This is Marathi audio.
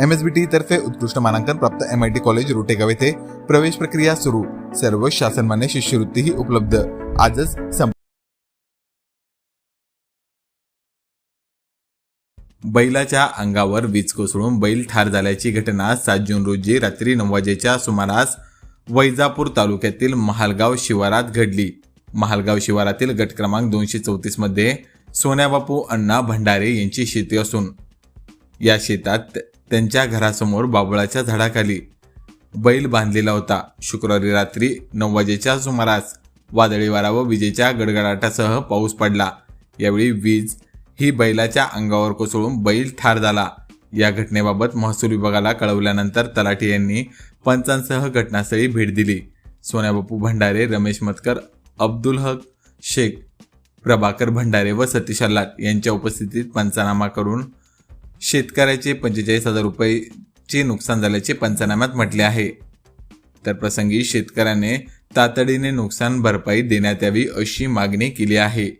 एम एस बी टी तर्फे उत्कृष्ट मानांकन प्राप्त M I T college Rotegaon येथे प्रवेश प्रक्रिया सुरू. सर्व शासनमान्य शिष्यवृत्तीही उपलब्ध. आजच संप बैलाच्या अंगावर वीज कोसळून बैल ठार झाल्याची घटना सात जून रोजी रात्री नऊ वाजेच्या सुमारास वैजापूर तालुक्यातील महालगाव शिवारात घडली. महालगाव शिवारातील गट क्रमांक दोनशे चौतीसमध्ये सोन्याबापू अण्णा भंडारे यांची शेती असून या शेतात त्यांच्या घरासमोर बाबुळाच्या झाडाखाली बैल बांधलेला होता. शुक्रवारी रात्री नऊ वाजेच्या सुमारास वादळी वारा व विजेच्या गडगडाटासह पाऊस पडला. यावेळी वीज ही बैलाच्या अंगावर कोसळून बैल ठार झाला. या घटनेबाबत महसूल विभागाला कळवल्यानंतर तलाठी यांनी पंचांसह घटनास्थळी भेट दिली. सोन्याबापू भंडारे रमेश मतकर अब्दुल हक शेख प्रभाकर भंडारे व सतीश अल्लाट यांच्या उपस्थितीत पंचनामा करून शेतकऱ्याचे पंचेचाळीस हजार रुपयेचे नुकसान झाल्याचे पंचनाम्यात म्हटले आहे. तर प्रसंगी शेतकऱ्याने तातडीने नुकसान भरपाई देण्यात यावी अशी मागणी केली आहे.